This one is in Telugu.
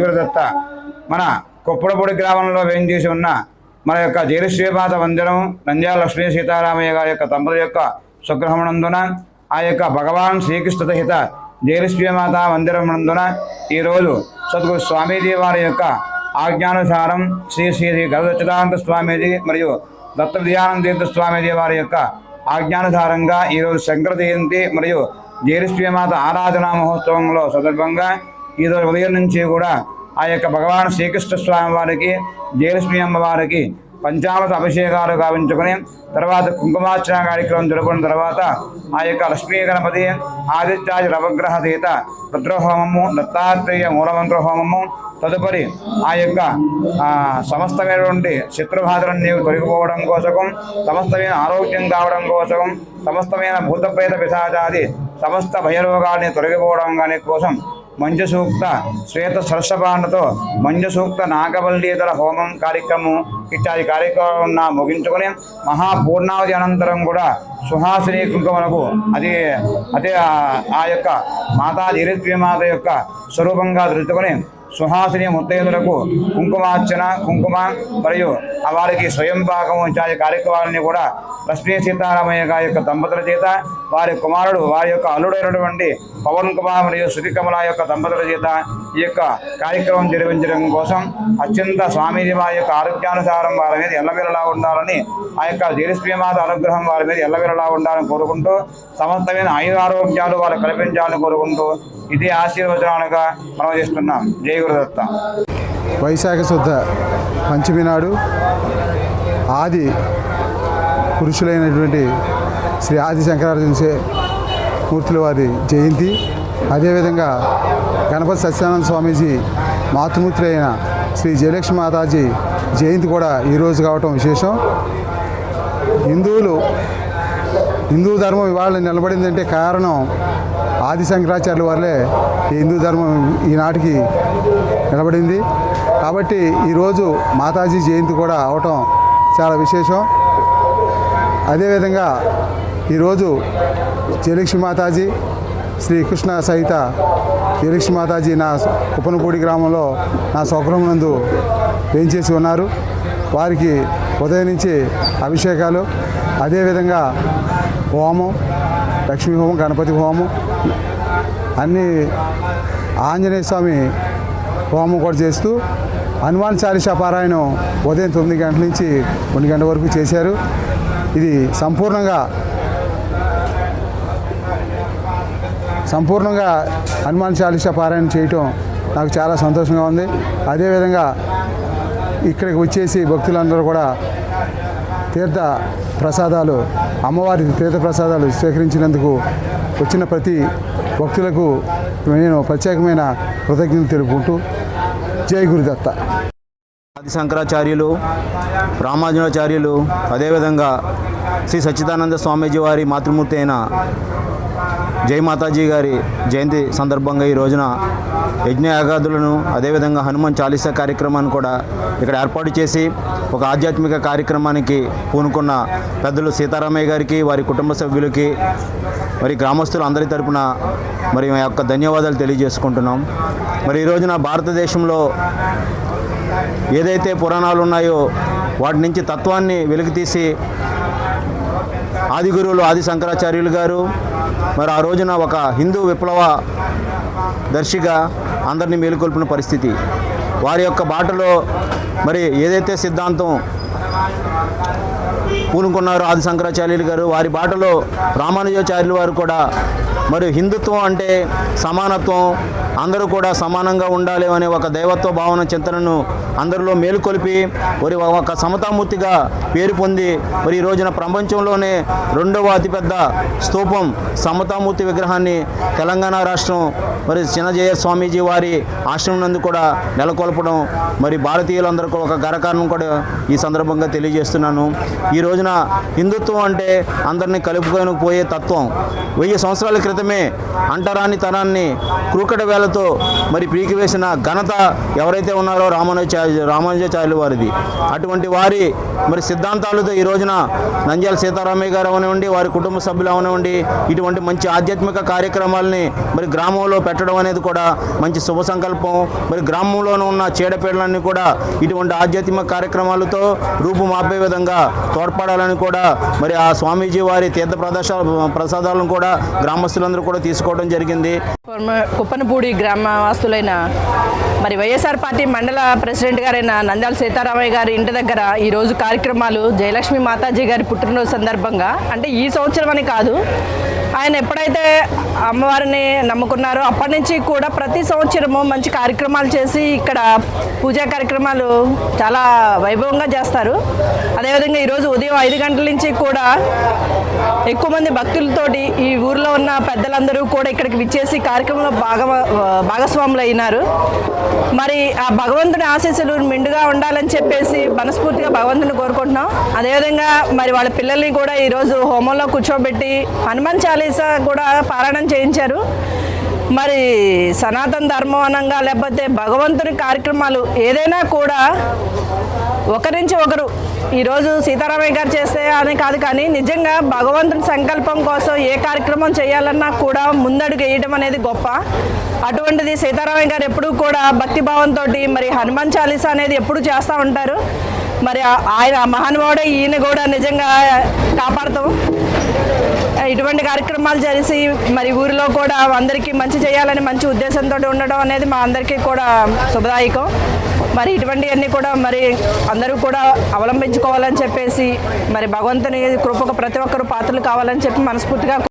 గురుదత్త మన కుప్పడపూడి గ్రామంలో వేయించేసి ఉన్న మన యొక్క జీరశ్రీపాత మందిరం నంద్యాల లక్ష్మీ సీతారామయ్య గారి యొక్క తమ్ముల యొక్క సుగ్రహమునందున ఆ యొక్క భగవాన్ శ్రీకృష్ణ సహిత జయశ్రీమాత మందిరమునందున ఈరోజు సద్గురు స్వామీజీ వారి యొక్క ఆజ్ఞానుసారం శ్రీ శ్రీ శ్రీ గరుడచిదానంద స్వామీజీ మరియు దత్త విద్యానంద తీర్థ స్వామీజీ వారి యొక్క ఆజ్ఞానుసారంగా ఈరోజు శంకర జయంతి మరియు జీరశ్రీమాత ఆరాధనా మహోత్సవంలో సందర్భంగా ఈరోజు ఉదయం నుంచి కూడా ఆ యొక్క భగవాన్ శ్రీకృష్ణ స్వామి వారికి జయలక్ష్మి అమ్మవారికి పంచామృత అభిషేకాలు గావించుకొని తర్వాత కుంకుమార్చన కార్యక్రమం జరుపుకున్న తర్వాత ఆ యొక్క లక్ష్మీ గణపతి ఆదిత్యాది నవగ్రహ సీత రుద్రహోమము దత్తాత్రేయ మూలమంత్ర హోమము తదుపరి ఆ యొక్క సమస్తమైనటువంటి శత్రుబాధలన్నీ తొలగిపోవడం కోసం సమస్తమైన ఆరోగ్యం కావడం కోసం సమస్తమైన భూతప్రేత పిశాచాది సమస్త భయరోగాల్ని తొలగిపోవడం కానీ కోసం మంజుసూక్త శ్వేత సరస్వపాండతో మంజుసూక్త నాగవల్లీధర హోమం కార్యక్రమం ఇత్యాది కార్యక్రమం ముగించుకొని మహాపూర్ణావధి అనంతరం కూడా సుహాసిని కుంకుమలకు అది అదే ఆ- యొక్క మాతా మాత యొక్క స్వరూపంగా దృష్టికొని సుహాసిని ముత్తైదులకు కుంకుమార్చన కుంకుమ మరియు వారికి స్వయం పాకము ఇత్యాది కార్యక్రమాలని కూడా లక్ష్మీ సీతారామయ్య గారి యొక్క దంపతుల చేత వారి కుమారుడు వారి యొక్క అల్లుడైనటువంటి పవన్ కుమార్ మరియు సుధికమల యొక్క దంపతుల చేత ఈ యొక్క కార్యక్రమం నిర్వహించడం కోసం అత్యంత స్వామీజీ వారి యొక్క ఆరోగ్యానుసారం వారి మీద ఎల్లవెల్లలా ఉండాలని ఆ యొక్క జయలక్ష్మీమాత అనుగ్రహం వారి మీద ఎల్లవెల్లలా ఉండాలని కోరుకుంటూ సమస్తమైన ఆయుర ఆరోగ్యాలు వారు కల్పించాలని కోరుకుంటూ ఇదే ఆశీర్వచనాలుగా మనం చేస్తున్నాం. జై గురుదత్త వైశాఖ శుద్ధ పంచమి నాడు ఆది పురుషులైనటువంటి శ్రీ ఆది శంకరాచార్య మూర్తుల వారి జయంతి. అదేవిధంగా గణపతి సత్యానంద స్వామీజీ మాతృమూర్తి అయిన శ్రీ జయలక్ష్మి మాతాజీ జయంతి కూడా ఈరోజు కావటం విశేషం. హిందువులు హిందూ ధర్మం ఇవాళ నిలబడిందంటే కారణం ఆది శంకరాచార్యుల వల్లే హిందూ ధర్మం ఈనాటికి నిలబడింది. కాబట్టి ఈరోజు మాతాజీ జయంతి కూడా అవటం చాలా విశేషం. అదేవిధంగా ఈరోజు జయలక్ష్మి మాతాజీ శ్రీకృష్ణ సహిత జయలక్ష్మి మాతాజీ నా కుప్పనపూడి గ్రామంలో నా స్వగృహం నందు వేయించేసి ఉన్నారు. వారికి ఉదయం నుంచి అభిషేకాలు అదేవిధంగా హోమం లక్ష్మీ హోమం గణపతి హోమం అన్నీ ఆంజనేయ స్వామి హోమం కూడా చేస్తూ హనుమాన్ చాలీసా పారాయణం ఉదయం తొమ్మిది గంటల నుంచి కొన్ని గంటల వరకు చేశారు. ఇది సంపూర్ణంగా సంపూర్ణంగా హనుమాన్ చాలీసా పారాయణ చేయటం నాకు చాలా సంతోషంగా ఉంది. అదేవిధంగా ఇక్కడికి వచ్చేసి భక్తులందరూ కూడా తీర్థ ప్రసాదాలు అమ్మవారి తీర్థ ప్రసాదాలు స్వీకరించినందుకు వచ్చిన ప్రతి భక్తులకు నేను ప్రత్యేకమైన కృతజ్ఞతలు తెలుపుకుంటూ జై గురుదత్త. ఆది శంకరాచార్యులు రామానుజాచార్యులు అదేవిధంగా శ్రీ సచ్చిదానంద స్వామీజీ వారి మాతృమూర్తి అయిన జై మాతాజీ గారి జయంతి సందర్భంగా ఈ రోజున యజ్ఞయాగాదులను అదేవిధంగా హనుమాన్ చాలీసా కార్యక్రమాన్ని కూడా ఇక్కడ ఏర్పాటు చేసి ఒక ఆధ్యాత్మిక కార్యక్రమానికి పూనుకున్న పెద్దలు సీతారామయ్య గారికి వారి కుటుంబ సభ్యులకి మరి గ్రామస్తులు అందరి తరపున మరి మా యొక్క ధన్యవాదాలు తెలియజేసుకుంటున్నాం. మరి ఈ రోజున భారతదేశంలో ఏదైతే పురాణాలు ఉన్నాయో వాటి నుంచి తత్వాన్ని వెలికితీసి ఆది గురువులు ఆది శంకరాచార్యులు గారు మరి ఆ రోజున ఒక హిందూ విప్లవ దర్శిగా అందరినీ మేలుకొల్పిన పరిస్థితి. వారి యొక్క బాటలో మరి ఏదైతే సిద్ధాంతం పూనుకున్నారు ఆది శంకరాచార్యులు గారు. వారి బాటలో రామానుజాచార్యులు వారు కూడా. మరి హిందుత్వం అంటే సమానత్వం. అందరూ కూడా సమానంగా ఉండాలి అనే ఒక దైవత్వ భావన చింతనను అందరిలో మేలుకొలిపి మరి ఒక సమతామూర్తిగా పేరు పొంది మరి ఈ రోజున ప్రపంచంలోనే రెండవ అతిపెద్ద స్తూపం సమతామూర్తి విగ్రహాన్ని తెలంగాణ రాష్ట్రం మరి చిన్నజయ స్వామీజీ వారి ఆశ్రమం నందు కూడా నెలకొల్పడం మరి భారతీయులందరికీ ఒక గరకారణం కూడా ఈ సందర్భంగా తెలియజేస్తున్నాను. ఈ రోజున హిందుత్వం అంటే అందరినీ కలుపుకొని పోయే తత్వం. వెయ్యి సంవత్సరాల క్రితమే అంటరాని తనాన్ని క్రూకట వేలతో మరి పీకి వేసిన ఘనత ఎవరైతే ఉన్నారో రామానుజాచార్య రామానుజాచార్యులు వారిది. అటువంటి వారి మరి సిద్ధాంతాలతో ఈ రోజున నంద్యాల సీతారామయ్య గారు అవనివ్వండి వారి కుటుంబ సభ్యులు అవనివ్వండి ఇటువంటి మంచి ఆధ్యాత్మిక కార్యక్రమాలని మరి గ్రామంలో పెట్టడం అనేది కూడా మంచి శుభ సంకల్పం. మరి గ్రామంలోనూ ఉన్న చీడపీడలన్నీ కూడా ఇటువంటి ఆధ్యాత్మిక కార్యక్రమాలతో రూపుమాపే విధంగా తోడ్పడాలని కూడా మరి ఆ స్వామీజీ వారి తీర్థ ప్రదర్శ ప్రసాదాలను కూడా గ్రామస్తులందరూ కూడా తీసుకోవడం జరిగింది. కుప్పనపూడి గ్రామ వాస్తులైన మరి వైఎస్ఆర్ పార్టీ మండల ప్రెసిడెంట్ గారైన నంద్యాల సీతారామయ్య గారి ఇంటి దగ్గర ఈరోజు కార్యక్రమాలు జయలక్ష్మి మాతాజీ గారి పుట్టినరోజు సందర్భంగా అంటే ఈ సంవత్సరం అని కాదు ఆయన ఎప్పుడైతే అమ్మవారిని నమ్ముకున్నారో అప్పటి నుంచి కూడా ప్రతి సంవత్సరము మంచి కార్యక్రమాలు చేసి ఇక్కడ పూజా కార్యక్రమాలు చాలా వైభవంగా చేస్తారు. అదేవిధంగా ఈరోజు ఉదయం ఐదు గంటల నుంచి కూడా ఎక్కువ మంది భక్తులతోటి ఈ ఊర్లో ఉన్న పెద్దలందరూ కూడా ఇక్కడికి విచ్చేసి కార్యక్రమంలో భాగ భాగస్వాములు అయినారు. మరి ఆ భగవంతుని ఆశీస్సులు మిండుగా ఉండాలని చెప్పేసి మనస్ఫూర్తిగా భగవంతుని కోరుకుంటున్నాం. అదేవిధంగా మరి వాళ్ళ పిల్లల్ని కూడా ఈరోజు హోమంలో కూర్చోబెట్టి హనుమాన్ చాలీసా కూడా పారాయణం చేయించారు. మరి సనాతన ధర్మం అనంగా లేకపోతే భగవంతుని కార్యక్రమాలు ఏదైనా కూడా ఒకరి నుంచి ఒకరు ఈరోజు సీతారామయ్య గారు చేస్తే అని కాదు కానీ నిజంగా భగవంతుని సంకల్పం కోసం ఏ కార్యక్రమం చేయాలన్నా కూడా ముందడుగు వేయడం అనేది గొప్ప. అటువంటిది సీతారామయ్య గారు ఎప్పుడూ కూడా భక్తిభావంతో మరి హనుమాన్ చాలీసా అనేది ఎప్పుడు చేస్తూ ఉంటారు. మరి ఆయన మహానుభావుడే ఈయన కూడా నిజంగా కాపాడుతాం. ఇటువంటి కార్యక్రమాలు జరిసి మరి ఊరిలో కూడా అందరికీ మంచి చేయాలని మంచి ఉద్దేశంతో ఉండడం అనేది మా అందరికీ కూడా శుభదాయకం. మరి ఇటువంటివన్నీ కూడా మరి అందరూ కూడా అవలంబించుకోవాలని చెప్పేసి మరి భగవంతుని కృపకు ప్రతి ఒక్కరు పాత్రలు కావాలని చెప్పి మనస్ఫూర్తిగా